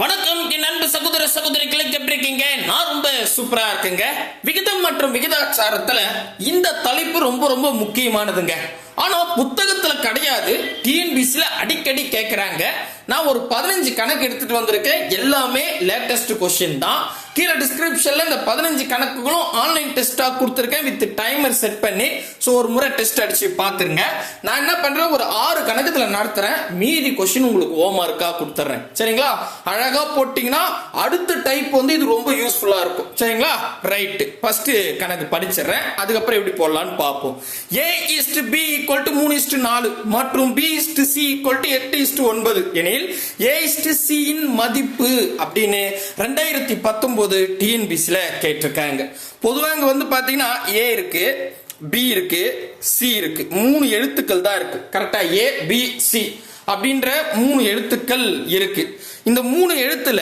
வணக்கம் என் அன்பு சகோதர சகோதரிகளை எப்படி இருக்கீங்க? நான் ரொம்ப சூப்பரா இருக்குங்க. விகிதம் மற்றும் விகிதாச்சாரத்துல இந்த தலைப்பு ரொம்ப ரொம்ப முக்கியமானதுங்க. ஆனா புத்தகத்துல கிடையாது. டிஎன்பிசில அடிக்கடி கேட்கிறாங்க நான் ஒரு பதினஞ்சு கணக்கு எடுத்துட்டு வந்திருக்கேன். எல்லாமே லேட்டஸ்ட் கொஸ்டின் தான். கீழே டிஸ்கிரிப்ஷன்ல இந்த பதினஞ்சு கணக்குகளும் ஆன்லைன் டெஸ்ட்டாக கொடுத்துருக்கேன் வித் டைமர் செட் பண்ணி. ஸோ ஒரு முறை டெஸ்ட் அடிச்சு பார்த்துருங்க. நான் என்ன பண்றேன்? ஒரு ஆறு கணக்குல நடத்துறேன். மீதி கொஸ்டின் உங்களுக்கு ஓமா கொடுத்துட்றேன் சரிங்களா? அழகா போட்டிங்கன்னா அடுத்த டைப் வந்து இது ரொம்ப யூஸ்ஃபுல்லா இருக்கும். சரிங்களா? ரைட்டு ஃபஸ்ட்டு கணக்கு படிச்சிடுறேன். அதுக்கப்புறம் எப்படி போடலான்னு பார்ப்போம். A is to B equal to மூணு இஸ்ட் நாலு மற்றும் B is to C equal to எட்டு இஸ்ட் ஒன்பது. எனில் ஏ இஸ்ட் சி இன் மதிப்பு அப்படின்னு ரெண்டாயிரத்தி பத்தொன்பது டிஎன்பிசில கேட்டிருக்காங்க. பொதுவாக இங்கே வந்து பார்த்தீங்கன்னா ஏ இருக்கு பி இருக்கு சி இருக்கு. மூணு எழுத்துக்கள் தான் இருக்கு. கரெக்டாக ஏ பி சி அப்படின்ற மூணு எழுத்துக்கள் இருக்கு. இந்த மூணு எழுத்துல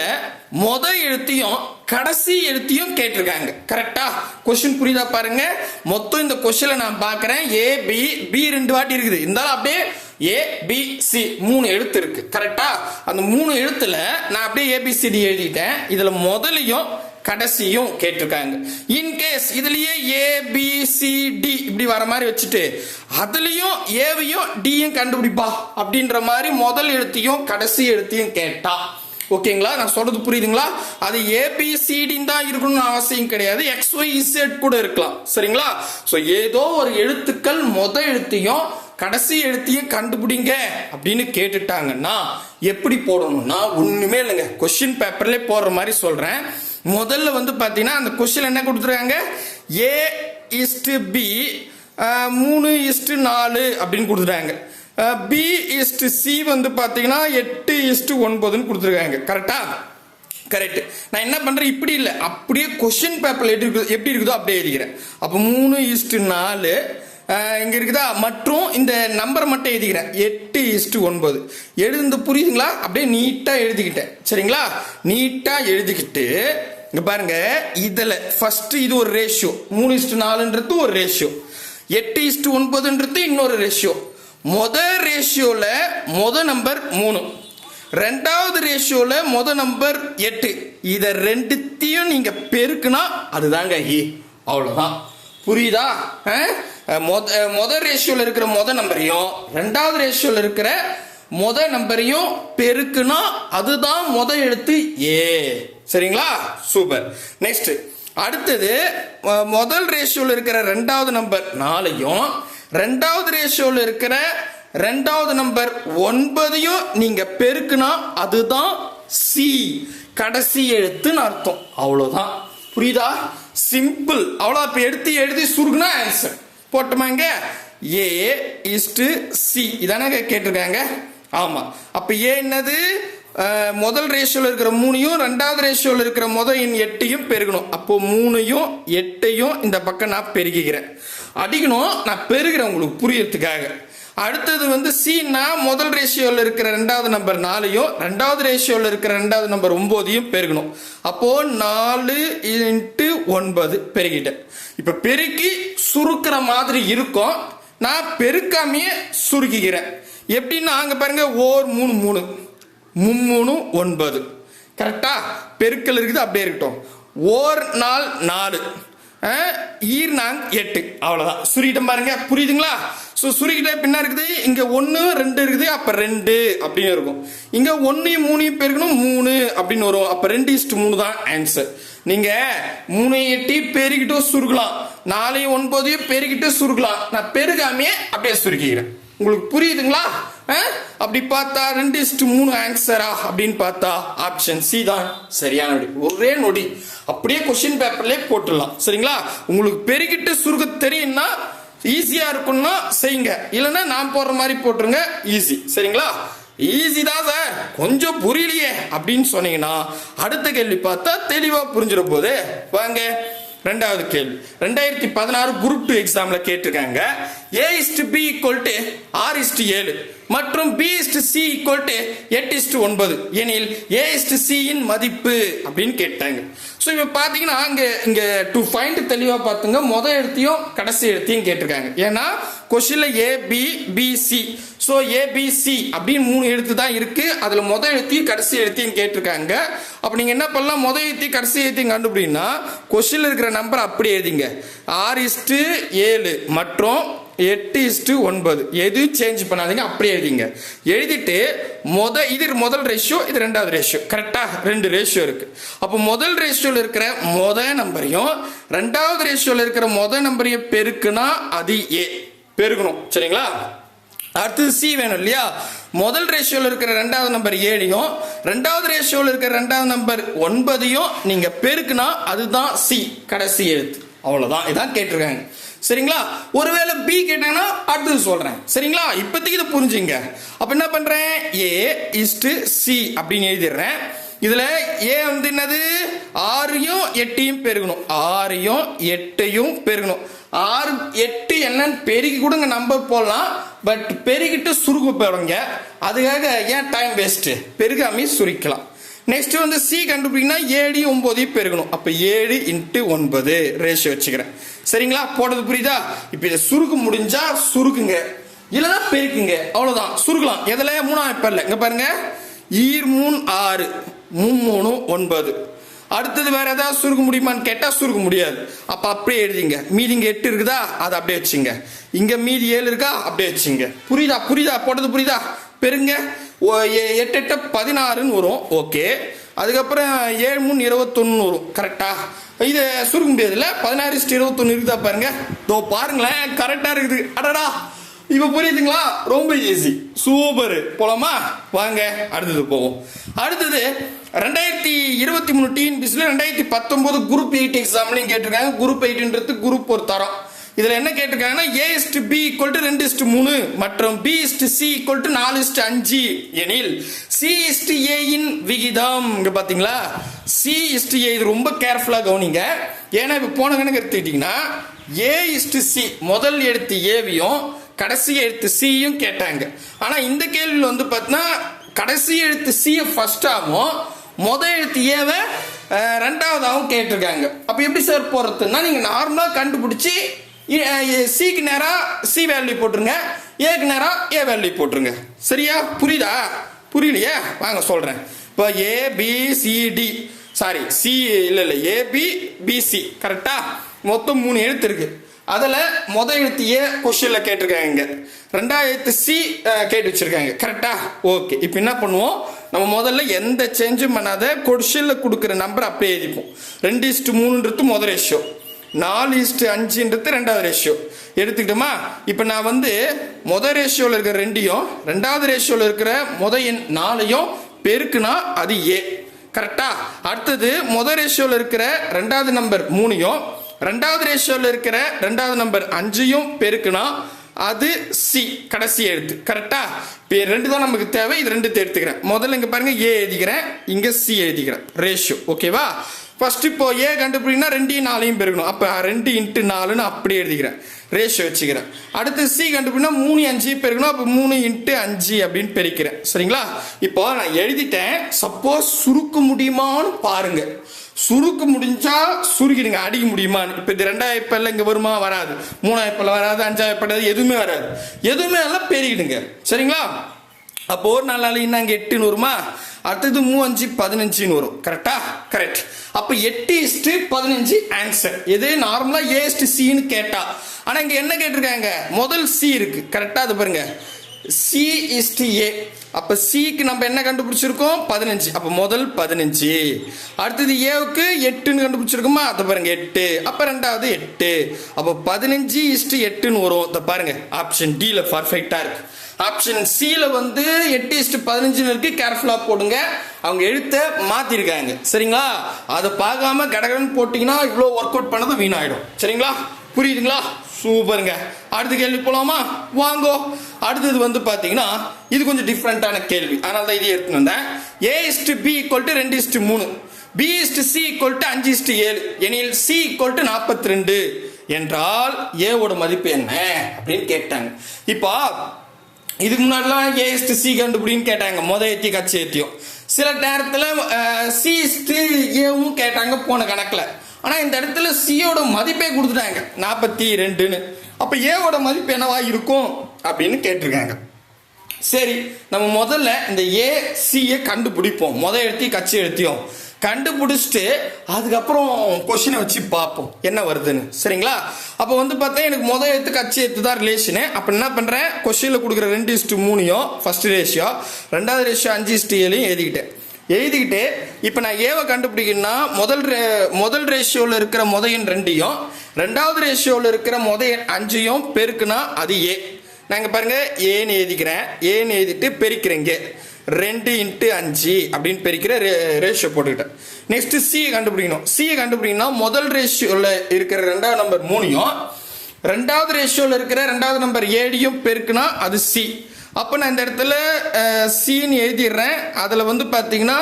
மொத எழுத்தையும் கடைசி எழுத்தையும் கேட்டிருக்காங்க. கரெக்டா கொஸ்டின் புரியுதா பாருங்க. மொத்தம் இந்த கொஸ்டினை நான் பாக்குறேன் ஏ பி பி ரெண்டு வாட்டி இருக்குது. இருந்தாலும் அப்படியே ஏ பி சி மூணு எழுத்து இருக்கு. கரெக்டா அந்த மூணு எழுத்துல நான் அப்படியே ஏபிசிடி எழுதிட்டேன். இதுல முதலையும் கடைசியும் கேட்டிருக்காங்க. இன்கேஸ் இதுலயே ஏ பி சி டி இப்படி வர மாதிரி வச்சுட்டு அதுலயும் ஏவையும் டியும் கண்டுபிடிப்பா அப்படின்ற மாதிரி முதல் எழுத்தையும் கடைசி எழுத்தையும் கேட்டா. ஓகேங்களா? நான் சொல்றது புரியுதுங்களா? அது ஏபிசிடின்னு தான் இருக்கணும்னு அவசியம் கிடையாது. எக்ஸ் ஒய் இசட் கூட இருக்கலாம். சரிங்களா? ஸோ ஏதோ ஒரு எழுத்துக்கள் மொத எழுத்தையும் கடைசி எழுத்தையும் கண்டுபிடிங்க அப்படின்னு கேட்டுட்டாங்கன்னா எப்படி போடணும்னா ஒண்ணுமே இல்லைங்க. கொஸ்டின் பேப்பர்ல போடுற மாதிரி சொல்றேன். முதல்ல வந்து பாத்தீங்கன்னா அந்த கொஸ்டின் என்ன கொடுத்துருக்காங்க? ஏ இஸ்டு பி மூணு இஸ்டு நாலு அப்படின்னு கொடுத்துட்டாங்க பி இஸ்டு சி வந்து பாத்தீங்கன்னா எட்டு இஸ்டு ஒன்பதுன்னு கொடுத்துருக்காங்க. கரெக்டா கரெக்ட் நான் என்ன பண்றேன்? இப்படி இல்லை. அப்படியே கொஸ்டின் பேப்பரில் எப்படி இருக்குது எப்படி இருக்குதோ அப்படியே எழுதிக்கிறேன். அப்போ மூணு இஸ்டு நாலு இங்கே இருக்குதா? மற்றும் இந்த நம்பர் மட்டும் எழுதிக்கிறேன். எட்டு இஸ்டு ஒன்பது. எழுதுந்து புரியுதுங்களா? அப்படியே நீட்டாக எழுதிக்கிட்டேன். சரிங்களா? நீட்டாக எழுதிக்கிட்டு இங்கே பாருங்க இதில் ஃபஸ்ட்டு இது ஒரு ரேஷியோ மூணு இஸ்டு நாலுன்றது ஒரு ரேஷியோ எட்டு இஸ்டு ஒன்பதுன்றது இன்னொரு ரேஷியோ முத ரேஷியோவில் மொதல் நம்பர் மூணு. ரெண்டாவது ரேஷியோவில் மொதல் நம்பர் எட்டு. இதை ரெண்டுத்தையும் நீங்கள் பெருக்குனா அதுதாங்க ஏ அவ்வளோதான் புரியுதா? மொத மொத ரேஷியோல இருக்கிற மொத நம்பரையும் ரெண்டாவது ரேஷியோல இருக்கிற மொத நம்பரையும் பெருக்குனா அதுதான் மொத எழுத்து ஏ சரிங்களா? சூப்பர். நெக்ஸ்ட் அடுத்தது முதல் ரேஷியோல இருக்கிற ரெண்டாவது நம்பர் நாலையும் ரெண்டாவது ரேஷியோல இருக்கிற ரெண்டாவது நம்பர் ஒன்பதையும் நீங்க பெருக்குனா அதுதான் சி கடைசி எழுத்துன்னு அர்த்தம். அவ்வளோதான் புரியுதா? சிம்பிள் அவ்வளோ அப்போ எடுத்து எழுதி சுருகுனா ஆன்சர் போட்டோமாங்க ஏ இஸ்டு சி இதானங்க கேட்டிருக்காங்க? ஆமாம் அப்போ ஏ என்னது? முதல் ரேஷியோவில் இருக்கிற மூணையும் ரெண்டாவது ரேஷியோவில் இருக்கிற முதல் எண் எட்டையும் பெருகணும். அப்போ மூணையும் எட்டையும் இந்த பக்கம் நான் பெருகிக்கிறேன். அடிக்கணும் நான் பெருகிறேன் உங்களுக்கு புரியறதுக்காக. அடுத்தது வந்து சின்னா முதல் ரேஷியோவில் இருக்கிற ரெண்டாவது நம்பர் நாலையும் ரெண்டாவது ரேஷியோவில் இருக்கிற ரெண்டாவது நம்பர் ஒம்போதையும் பெருகணும். அப்போ நாலு இன்ட்டு ஒன்பது பெருகிட்டேன். இப்போ பெருக்கி சுருக்கிற மாதிரி இருக்கும். நான் பெருக்காமையே சுருக்கிக்கிறேன் எப்படின்னா அங்கே பாருங்க ஓர் மூணு மூணு. மும்மூணு ஒன்பது. கரெக்டா பெருக்கல் இருக்குது அப்படியே இருக்கட்டும். ஓர் நாள் நாலு. ஈர்நாங் ஈர் எட்டு. அவ்வளோதான் சுருக்கிட்டேன் பாருங்க. புரியுதுங்களா? ஸோ சுருக்கிட்ட பின்ன இருக்குது. இங்கே ஒன்று ரெண்டு இருக்குது. அப்போ ரெண்டு அப்படின்னு இருக்கும். இங்கே ஒன்று மூணையும் பெருக்கணும். மூணு அப்படின்னு வரும். அப்போ ரெண்டு இஸ்ட் மூணு தான் ஆன்சர் நீங்கள் மூணு எட்டி பெருகிட்டும் சுருக்கலாம். நாலையும் ஒன்பதையும் பெருகிட்டு சுருக்கலாம். நான் பெருகாமையே அப்படியே சுருக்கிக்கிறேன். உங்களுக்கு புரியுதுங்களா? அப்படி பார்த்தா ரெண்டு இஸ்டு மூணு ஆன்சரா அப்படின்னு பார்த்தா ஆப்ஷன் சி தான். சரியான நொடி. ஒரே நொடி. அப்படியே கொஸ்டின் பேப்பர்லயே போட்டுடலாம். சரிங்களா? உங்களுக்கு பெருகிட்டு சுருக்க தெரியும்னா ஈஸியா இருக்கும்னா செய்யுங்க. இல்லைன்னா நான் போடுற மாதிரி போட்டுருங்க ஈஸி சரிங்களா? ஈஸி தான் சார் கொஞ்சம் புரியலையே அப்படின்னு சொன்னீங்கன்னா அடுத்த கேள்வி பார்த்தா தெளிவா புரிஞ்சிட போது வாங்க. ரெண்டாவது கேள்வி. ரெண்டாயிரத்தி பதினாறு குரூப் டூ எக்ஸாம்ல கேட்டிருக்காங்க. A is to B equal to R is to ஏழு மற்றும் B is to C equal to Ed is to ஒன்பது. எனில் ஏ இஸ்டு சியின் மதிப்பு அப்படின்னு கேட்டாங்க. ஸோ இப்போ பார்த்தீங்கன்னா அங்கே இங்கே டு ஃபைண்ட் தெளிவாக பார்த்துங்க மொதல் எழுத்தையும் கடைசி எழுத்தையும் கேட்டிருக்காங்க. ஏன்னா கொஷினில் A B B C so ABC அப்படின்னு மூணு எழுத்து தான் இருக்குது அதில் மொதல் எழுத்தையும் கடைசி எழுத்தையும் கேட்டிருக்காங்க. அப்போ நீங்கள் என்ன பண்ணலாம்? மொதல் எழுத்தையும் கடைசி எழுத்தையும் கண்டுபிடினா கொஷினில் இருக்கிற நம்பர் அப்படி எழுதிங்க. ஆறு இஸ்டு ஏழு. மற்றும் எட்டு இஸ்டு ஒன்பது. எதுவும் சேஞ்ச் பண்ணாதீங்க அப்படியே எழுதிங்க. எழுதிட்டு முத இது முதல் ரேஷியோ இது ரெண்டாவது ரேஷியோ கரெக்டாக ரெண்டு ரேஷியோ இருக்கு. அப்போ முதல் ரேஷியோவில் இருக்கிற முத நம்பரையும் ரெண்டாவது ரேஷியோவில் இருக்கிற முத நம்பரையும் பெருக்குனா அது ஏ பெருக்கணும். சரிங்களா? அடுத்தது சி வேணும் இல்லையா? முதல் ரேஷியோவில் இருக்கிற ரெண்டாவது நம்பர் ஏழையும் ரெண்டாவது ரேஷியோவில் இருக்கிற ரெண்டாவது நம்பர் ஒன்பதையும் நீங்கள் பெருக்குனா அதுதான் சி கடைசி எழுத்து. அவ்வளோதான் இதான் கேட்டிருக்காங்க. சரிங்களா? ஒருவேளை பி கேட்டாங்கன்னா அடுத்தது சொல்றேன். சரிங்களா? இப்போதைக்கு இதை புரிஞ்சுங்க. அப்ப என்ன பண்றேன்? ஏ இஸ்டு சி அப்படின்னு எழுதிடுறேன். இதுல ஏ வந்து என்னது? ஆறையும் எட்டையும் பெருகணும். ஆறையும் எட்டையும் பெருகணும். ஆறு எட்டு என்னன்னு பெருகி கொடுங்க நம்பர் போடலாம். பட் பெருகிட்டு சுருக்க போடுங்க. அதுக்காக ஏன் டைம் வேஸ்ட்டு பெருகாமி சுருக்கலாம். நெக்ஸ்ட் வந்து சி கண்டுபிடிக்கணும் ஏழு ஒன்பதையும் பெருகணும். அப்ப ஏழு இன்ட்டு ஒன்பது. ரேஷியோ வச்சுக்கிறேன். சரிங்களா? போடுறது புரியுதா? இப்ப இதை சுருக்கு முடிஞ்சா சுருக்குங்க. இல்லைன்னா பெருக்குங்க. அவ்வளவுதான். சுருக்கலாம். எதுல? மூணாம் இப்போ இல்லை இங்க பாருங்க. ஈர் மூணு ஆறு. மூணு மூணு ஒன்பது. அடுத்தது வேற ஏதாவது சுருக்க முடியுமான்னு கேட்டா சுருக்க முடியாது. அப்ப அப்படியே எழுதிங்க. மீதி இங்க எட்டு இருக்குதா? அதை அப்படியே வச்சுங்க. இங்க மீதி ஏழு இருக்கா? அப்படியே வச்சுங்க. புரியுதா? புரியுதா? போட்டது புரியுதா? பெருங்க. ஓ, எ- எட்டு எட்டு பதினாறுன்னு வரும். ஓகே. அதுக்கப்புறம் ஏழு மூணு இருபத்தொன்னு வரும். கரெக்டா? இது சுருக்க முடியாதுல்ல? பதினாறு இருபத்தொன்னு இருக்குதா பாருங்க. இதோ பாருங்களேன் கரெக்டா இருக்குது. அடடா. இப்ப புரியுதுங்களா? ரொம்ப ஈஸி சூப்பர் போலாமா? வாங்க அடுத்தது போவோம். அடுத்தது ரெண்டாயிரத்தி இருபத்தி மூணு டிஎன்பிசியில் ரெண்டாயிரத்தி பத்தொன்பது குரூப் எயிட் எக்ஸாம்லையும் கேட்டிருக்காங்க. குரூப் எயிட்ன்றது குரூப் ஒரு தரம். இதில் என்ன கேட்டிருக்காங்கன்னா A is to B equal to ரெண்டு இஸ்ட் மூணு மற்றும் B is to C equal to நாலு இஸ்ட் அஞ்சு எனில் சி இஸ்ட் ஏயின் விகிதம். இங்கே பார்த்தீங்களா சி இஸ்ட் ஏ இது ரொம்ப கேர்ஃபுல்லாக கவனிங்க. ஏன்னா இப்போ போன கணக்கு ஏ இஸ்ட் சி முதல் எழுத்து ஏவியும் கடைசி எழுத்து சியும் கேட்டாங்க. ஆனால் இந்த கேள்வியில் வந்து பார்த்தீங்கன்னா கடைசி எழுத்து சியை ஃபஸ்ட்டாகவும் முதல் எழுத்து ஏவை ரெண்டாவதாகவும் கேட்டிருக்காங்க. அப்போ எப்படி சார் போகிறதுன்னா நீங்கள் நார்மலாக கண்டுபிடிச்சி சிக்கு நேரம் சி வேல்யூ போட்டுருங்க. ஏக்கு நேரம் ஏ வேல்யூ போட்டுருங்க. சரியா? புரியுதா? புரியலையா? வாங்க சொல்றேன். இப்போ ஏ பி சாரி சி இல்லை இல்லை. ஏபி பிசி கரெக்டா மொத்தம் மூணு எழுத்து இருக்கு. அதில் முத எழுத்து ஏ கொஷனில் கேட்டிருக்காங்க இங்க. ரெண்டாவது எழுத்து சி கேட்டு வச்சிருக்காங்க. கரெக்டா ஓகே இப்போ என்ன பண்ணுவோம்? நம்ம முதல்ல எந்த சேஞ்சும் பண்ணாத கொஷனில் கொடுக்குற நம்பர் அப்படியே எழுதிப்போம். ரெண்டு இஸ்ட்டு மூணுன்றது முதல் விஷயம் நாலு இஸ்டு அஞ்சுன்றது ரெண்டாவது ரேஷியோ எடுத்துக்கிட்டோமா? இப்போ நான் வந்து முத ரேஷியோவில் இருக்கிற ரெண்டையும் ரெண்டாவது ரேஷியோவில் இருக்கிற முத எண் நாலையும் பெருக்குனா அது ஏ கரெக்டா அடுத்தது முத ரேஷியோவில் இருக்கிற ரெண்டாவது நம்பர் மூணையும் ரெண்டாவது ரேஷியோவில் இருக்கிற ரெண்டாவது நம்பர் அஞ்சையும் பெருக்குனா அது சி கடைசி எழுத்து. கரெக்டா இப்போ ரெண்டு தான் நமக்கு தேவை இது ரெண்டு எடுத்துக்கிறேன். முதல்ல இங்கே பாருங்க ஏ எழுதிக்கிறேன் இங்கே சி எழுதிக்கிறேன். ரேஷியோ ஓகேவா ஃபர்ஸ்ட் இப்போ ஏ கண்டுபிடினா ரெண்டையும் நாலையும் பெருக்கணும். அப்போ ரெண்டு இன்ட்டு நாலுன்னு அப்படியே எழுதிக்கிறேன். ரேஷியோ வச்சுக்கிறேன். அடுத்து சி கண்டுபிடினா மூணு அஞ்சு பெருக்கணும். அப்போ மூணு இன்ட்டு அஞ்சு அப்படின்னு பெருக்கிறேன். சரிங்களா? இப்போ நான் எழுதிட்டேன். சப்போஸ் சுருக்க முடியுமான்னு பாருங்க. சுருக்க முடிஞ்சா சுருக்கிடுங்க. அடிக்க முடியுமான்னு. இப்போ இது ரெண்டாயிரம் இங்கே வருமா? வராது. மூணாயிரம் வராது. அஞ்சாயிரம் எதுவுமே வராது. எதுவுமே எல்லாம் பெருகிடுங்க. சரிங்களா? அப்போ ஒரு நாள் நாளைக்கு அங்கே எட்டுன்னு வருமா அடுத்தது மூவஞ்சு பதினஞ்சுன்னு வரும் கரெக்டா கரெக்ட் அப்போ எட்டு இஸ்ட்டு பதினஞ்சு ஆன்சர் எது? நார்மலாக ஏ சின்னு கேட்டா. ஆனால் இங்கே என்ன கேட்டிருக்காங்க? முதல் சி இருக்கு. கரெக்டாக அது பாருங்க. சி இஸ்டு ஏ அப்போ சிக்கு நம்ம என்ன கண்டுபிடிச்சிருக்கோம்? பதினஞ்சு. அப்போ முதல் பதினஞ்சு. அடுத்தது ஏவுக்கு எட்டுன்னு கண்டுபிடிச்சிருக்கோமா? அதை பாருங்க எட்டு. அப்போ ரெண்டாவது எட்டு. அப்போ பதினஞ்சு இஸ்டு எட்டுன்னு வரும் அதை பாருங்க ஆப்ஷன் டியில் பர்ஃபெக்டாக இருக்குது ஆப்ஷன் சியில் வந்து எட்டு இஸ்டு பதினஞ்சுன்னு இருக்கு கேர்ஃபுல்லாக போடுங்க. அவங்க எழுத்தை மாற்றிருக்காங்க சரிங்களா? அதை பார்க்காம கடகடன்னு போட்டிங்கன்னா இவ்வளோ ஒர்க் அவுட் பண்ணது வீணாயிடும். சரிங்களா? புரியுதுங்களா? சூப்பருங்க. அடுத்த கேள்வி போகலாமா வாங்கோ. அடுத்தது வந்து பார்த்தீங்கன்னா இது கொஞ்சம் டிஃப்ரெண்ட்டான கேள்வி. அதனால தான் இது எடுத்துன்னு வந்தேன். A is to B equal to ரெண்டு இஸ்ட் மூணு. B is to C equal to அஞ்சு இஸ்ட் ஏழு. எனில் சி ஈக்குவல் டு நாற்பத்தி ரெண்டு. என்றால் ஏவோட மதிப்பு என்ன? அப்படின்னு கேட்டாங்க. இப்போ இதுக்கு முன்னாடிலாம் ஏஎஸ்டி சி கண்டுபிடின்னு கேட்டாங்க. மொதல் ஏத்தி கட்சி ஏத்தியும். சில நேரத்தில் சி ஏவும் கேட்டாங்க போன கணக்கில். ஆனால் இந்த இடத்துல சியோட மதிப்பே கொடுத்துட்டாங்க. நாற்பத்தி ரெண்டுன்னு. அப்போ ஏவோட மதிப்பு என்னவா இருக்கும்? அப்படின்னு கேட்டிருக்காங்க. சரி நம்ம முதல்ல இந்த ஏ சியை கண்டுபிடிப்போம். மொதல் எழுத்தி கட்சி எழுத்தியும். கண்டுபிடிச்சிட்டு அதுக்கப்புறம் கொஷினை வச்சு பார்ப்போம். என்ன வருதுன்னு. சரிங்களா? அப்போ வந்து பார்த்தா எனக்கு முத எழுத்து கட்சி எழுத்து தான் ரிலேஷனு அப்போ என்ன பண்ணுறேன் கொஷினில் கொடுக்குற ரெண்டு இஸ்ட்டு மூணையும் ஃபர்ஸ்ட் ரேஷியோ ரெண்டாவது ரேஷியோ அஞ்சு இஸ்ட்டு ஏழையும் எழுதிக்கிட்டேன். எழுதிக்கிட்டு இப்போ நான் ஏவை கண்டுபிடிக்கணும்னா முதல் ரே- முதல் ரேஷியோவில் இருக்கிற முதையின் ரெண்டையும் ரெண்டாவது ரேஷியோவில் இருக்கிற முதையின் அஞ்சையும் பெருக்குனா அது ஏ நாங்கள் பாருங்கள் ஏன்னு எழுதிக்கிறேன். ஏன்னு எழுதிட்டு பெருக்கிறேங்க ரெண்டு இன்ட்டு அஞ்சு அப்படின்னு பெருக்கிற ரே ரேஷியோ போட்டுக்கிட்டேன். நெக்ஸ்ட்டு சியை கண்டுபிடிக்கணும். சியை கண்டுபிடிக்கணும்னா முதல் ரேஷியோவில் இருக்கிற ரெண்டாவது நம்பர் மூணையும் ரெண்டாவது ரேஷியோவில் இருக்கிற ரெண்டாவது நம்பர் ஏடியும் பெருக்குனா அது சி அப்போ நான் இந்த இடத்துல சின்னு எழுதிடுறேன். அதில் வந்து பார்த்தீங்கன்னா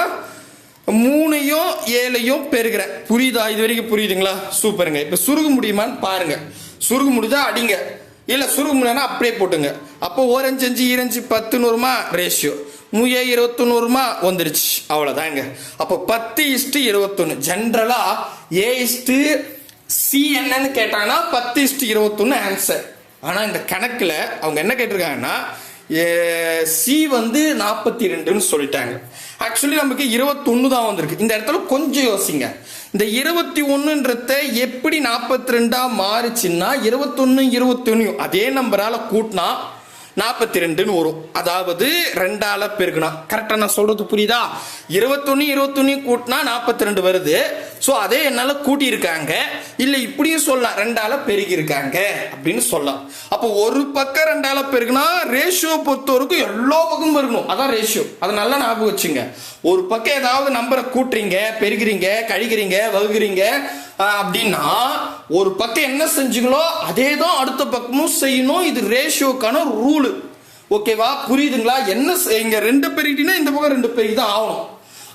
மூணையும் ஏழையும் பெருகிறேன் புரியுதா? இது வரைக்கும் புரியுதுங்களா? சூப்பருங்க. இப்போ சுருக முடியுமான்னு பாருங்கள் சுருக முடிதா அடிங்க. இல்லை சுருக அப்படியே போட்டுங்க. அப்போ ஓரஞ்சு அஞ்சு ஈரஞ்சு பத்து நூறுமா ரேஷியோ முய இருபத்தொன்னூறுமா வந்துருச்சு. அவ்வளோதாங்க அப்போ பத்து இஸ்ட்டு இருபத்தொன்று ஜென்ரலாக ஏ இஸ்ட்டு சி என்னன்னு கேட்டாங்கன்னா பத்து இஸ்ட்டு இருபத்தொன்று ஆன்சர் ஆனால் இந்த கணக்கில் அவங்க என்ன கேட்டிருக்காங்கன்னா சி வந்து நாற்பத்தி ரெண்டுன்னு சொல்லிட்டாங்க. ஆக்சுவலி நமக்கு இருபத்தொன்னு தான் வந்திருக்கு. இந்த இடத்துல கொஞ்சம் யோசிங்க. இந்த இருபத்தி ஒன்றுன்றத எப்படி நாற்பத்தி ரெண்டாக மாறுச்சுன்னா இருபத்தொன்னு இருபத்தொன்னையும் அதே நம்பரால் கூட்டினா நாற்பத்தி ரெண்டுன்னு வரும். அதாவது ரெண்டால பெருக்கணும் கரெக்டாக நான் சொல்றது புரியுதா? இருபத்தொன்னு இருபத்தொன்னு கூட்டினா நாற்பத்தி ரெண்டு வருது. ஸோ அதே என்னால் கூட்டியிருக்காங்க. இல்லை இப்படியும் சொல்லலாம். ரெண்டால பெருகியிருக்காங்க அப்படின்னு சொல்லலாம். அப்போ ஒரு பக்கம் ரெண்டால பெருகுனா ரேஷியோ பொறுத்தவரைக்கும் எல்லா பக்கமும் பெருகணும். அதான் ரேஷியோ அதை நல்லா ஞாபகம் வச்சுங்க. ஒரு பக்கம் ஏதாவது நம்பரை கூட்டுறீங்க பெருகிறீங்க கழிக்கிறீங்க வகுக்கிறீங்க அப்படின்னா ஒரு பக்கம் என்ன செஞ்சுங்களோ அதே தான் அடுத்த பக்கமும் செய்யணும். இது ரேஷியோக்கான ரூலு ஓகேவா புரியுதுங்களா? என்ன இங்க ரெண்டு பெருகிட்டீங்கன்னா இந்த பக்கம் ரெண்டு பெருகி தான் ஆகணும்.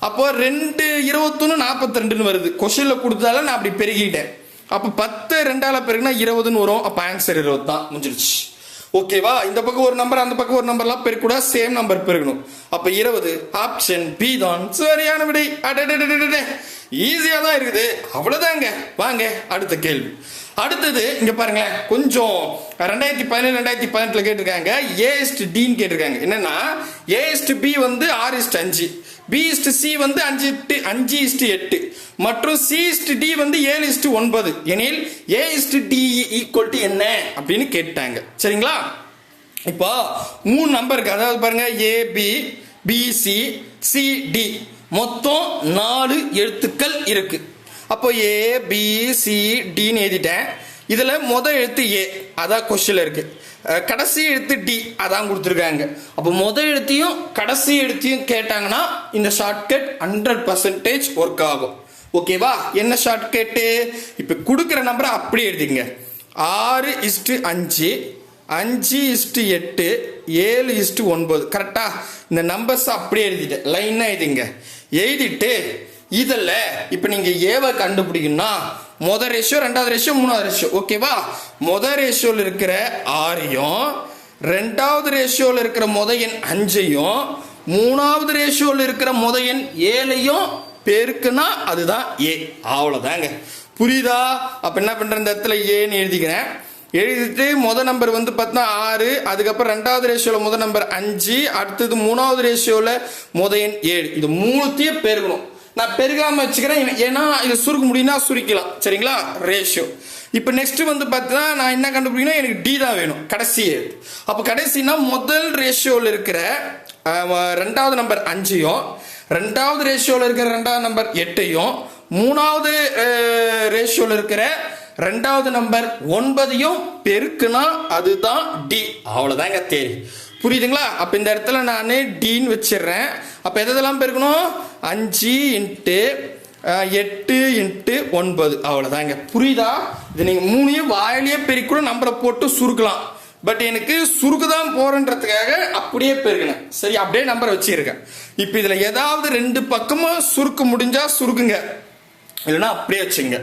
அப்போ ரெண்டு இருபத்தொன்னு நாற்பத்தி ரெண்டுன்னு வருது கொஷனில் கொடுத்தால நான் அப்படி பெருகிட்டேன். அப்போ பத்து ரெண்டால பெருகுனா இருபதுன்னு வரும். அப்போ ஆன்சர் இருபது தான் முடிஞ்சிருச்சு ஓகேவா இந்த பக்கம் ஒரு நம்பர் அந்த பக்கம் ஒரு நம்பர்லாம் பெருக்கூடா சேம் நம்பர் பெருகணும். அப்ப இருபது ஆப்ஷன் பி தான். சரியான விடை. ஈஸியா தான் இருக்குது. அவ்வளவுதாங்க. வாங்க அடுத்த கேள்வி. அடுத்தது இங்க பாருங்களேன். கொஞ்சம் ரெண்டாயிரத்தி பதினேழு ரெண்டாயிரத்தி பதினெட்டுல கேட்டிருக்காங்க. ஏஎஸ்ட் டின்னு கேட்டிருக்காங்க. என்னன்னா ஏஎஸ்ட் பி வந்து ஆறு இஸ்ட் அஞ்சு. பி இஸ்டு சி வந்து அஞ்சு இஸ்ட் அஞ்சு இஸ்டு எட்டு. மற்றும் சி இஸ்டு டி வந்து ஏழு இஸ்டு ஒன்பது. எனில் A is to D equal to என்ன? அப்படின்னு கேட்டாங்க. சரிங்களா? இப்போ மூணு நம்பர் இருக்கு. அதாவது பாருங்க ஏபி பிசி சிடி மொத்தம் நாலு எழுத்துக்கள் இருக்கு. அப்போ ஏ பி சி டின்னு எழுதிட்டேன். இதில் முத எழுத்து ஏ. அதான் கொஸ்டின்ல இருக்கு. கடைசி எழுத்து டி. அதான் கொடுத்துருக்காங்க. அப்போ மொதல் எழுத்தையும் கடைசி எழுத்தையும் கேட்டாங்கன்னா இந்த ஷார்ட்கட் ஹண்ட்ரட் பர்சன்டேஜ் ஒர்க் ஆகும். ஓகேவா என்ன ஷார்ட்கட்டு இப்போ கொடுக்குற நம்பரை அப்படியே எழுதிங்க ஆறு இஸ்ட்டு அஞ்சு அஞ்சு இஸ்ட்டு எட்டு ஏழு இஸ்ட்டு ஒன்பது. கரெக்டாக இந்த நம்பர்ஸ் அப்படியே எழுதிட்டேன் லைனாக எழுதிங்க. எழுதிட்டு இதில் இப்போ நீங்கள் ஏவை கண்டுபிடிக்கணும்னா முத ரேஷியோ ரெண்டாவது ரேஷியோ மூணாவது ரேஷியோ ஓகேவா முத ரேஷியோவில் இருக்கிற ஆறையும் ரெண்டாவது ரேஷியோவில் இருக்கிற முத எண் அஞ்சையும் மூணாவது ரேஷியோவில் இருக்கிற முத எண் ஏழையும் பெருக்குனா அதுதான் ஏ அவ்வளோதாங்க புரியுதா? அப்போ என்ன பண்ணுற இந்த இடத்துல ஏன்னு எழுதிக்கிறேன். எழுதிட்டு முத நம்பர் வந்து பார்த்தா ஆறு அதுக்கப்புறம் ரெண்டாவது ரேஷியோவில் முத நம்பர் அஞ்சு அடுத்தது மூணாவது ரேஷியோவில் முத எண் ஏழு. இது மூணுத்தையும் பெருக்கணும். நான் பெருகாம வச்சுக்கிறேன். ஏன்னா இது சுருக்க முடியும்னா சுருக்கலாம். சரிங்களா? ரேஷியோ இப்போ நெக்ஸ்ட் வந்து பார்த்தீங்கன்னா நான் என்ன கண்டுபிடிக்கணும் எனக்கு டி தான் வேணும். கடைசி அப்போ கடைசினா முதல் ரேஷியோவில் இருக்கிற ரெண்டாவது நம்பர் அஞ்சையும் ரெண்டாவது ரேஷியோவில் இருக்கிற ரெண்டாவது நம்பர் எட்டையும் மூணாவது ரேஷியோவில் இருக்கிற ரெண்டாவது நம்பர் ஒன்பதையும் பெருக்குனா அதுதான் டி அவ்வளோதாங்க தேரி புரியுதுங்களா? அப்போ இந்த இடத்துல நான் டின்னு வச்சிடுறேன். அப்போ எதெல்லாம் பெருக்கணும்? அஞ்சு இன்ட்டு எட்டு இன்ட்டு ஒன்பது. அவ்வளோதாங்க புரியுதா? இது நீங்கள் மூணையும் வாயிலேயே பெருக்கூட நம்பரை போட்டு சுருக்கலாம். பட் எனக்கு சுருக்கு தான் போறன்றதுக்காக அப்படியே பெருகினேன் சரி அப்படியே நம்பரை வச்சிருக்கேன். இப்போ இதில் ஏதாவது ரெண்டு பக்கமும் சுருக்க முடிஞ்சா சுருக்குங்க. இல்லைன்னா அப்படியே வச்சுங்க.